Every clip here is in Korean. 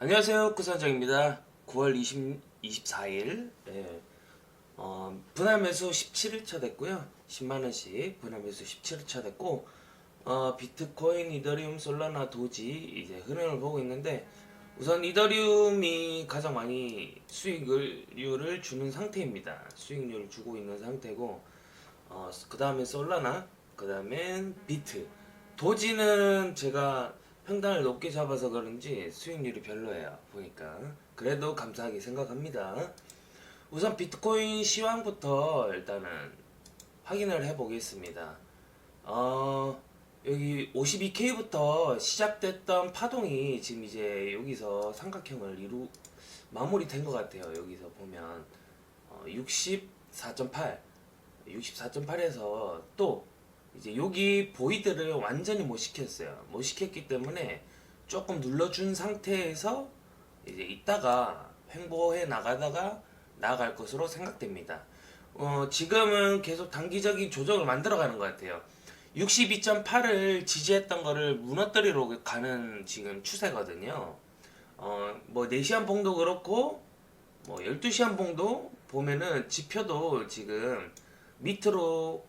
안녕하세요 구선정입니다. 9월 20, 24일. 예. 어, 분할 매수 17일차 됐고요. 10만원씩 분할 매수 17일차 됐고 어, 비트코인, 이더리움, 솔라나, 도지 이제 흐름을 보고 있는데 우선 이더리움이 가장 많이 수익률을 주는 상태입니다. 수익률을 주고 있는 상태고 어, 그 다음에 솔라나 그 다음엔 비트. 도지는 제가 평단을 높게 잡아서 그런지 수익률이 별로예요 보니까. 그래도 감사하게 생각합니다. 우선 비트코인 시황부터 일단은 확인을 해 보겠습니다. 어 여기 52K부터 시작됐던 파동이 지금 이제 여기서 삼각형을 이루 마무리된 것 같아요 여기서 보면. 어, 64.8 64.8에서 또 이제 여기 보이드를 완전히 못 시켰어요. 못 시켰기 때문에 조금 눌러준 상태에서 이제 있다가 횡보해 나가다가 나아갈 것으로 생각됩니다. 어, 지금은 계속 단기적인 조정을 만들어가는 것 같아요. 62.8을 지지했던 거를 무너뜨리러 가는 지금 추세거든요. 어, 뭐 4시간 봉도 그렇고 뭐 12시간 봉도 보면은 지표도 지금 밑으로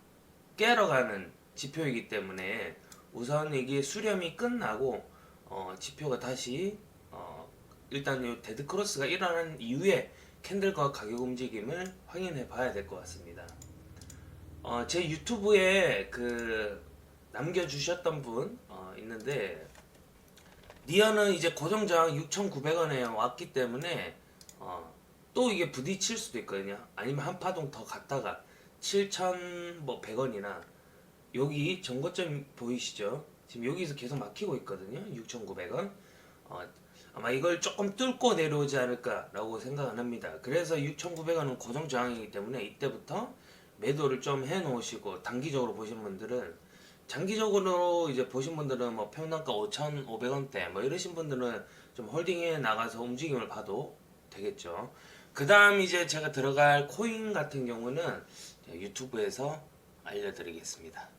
깨러 가는 지표이기 때문에 우선 이게 수렴이 끝나고 어, 지표가 다시 어, 일단 이 데드 크로스가 일어난 이후에 캔들과 가격 움직임을 확인해 봐야 될 것 같습니다. 어, 제 유튜브에 그 남겨주셨던 분 어, 있는데 니어는 이제 고정장 6,900원에 왔기 때문에 어, 또 이게 부딪힐 수도 있거든요. 아니면 한 파동 더 갔다가 7,100원이나 여기 정거점 보이시죠? 지금 여기서 계속 막히고 있거든요. 6,900원. 어, 아마 이걸 조금 뚫고 내려오지 않을까라고 생각은 합니다. 그래서 6,900원은 고정 저항이기 때문에 이때부터 매도를 좀 해 놓으시고 단기적으로 보신 분들은 장기적으로 이제 보신 분들은 뭐 평단가 5,500원대 뭐 이러신 분들은 좀 홀딩에 나가서 움직임을 봐도 되겠죠. 그 다음 이제 제가 들어갈 코인 같은 경우는 유튜브에서 알려드리겠습니다.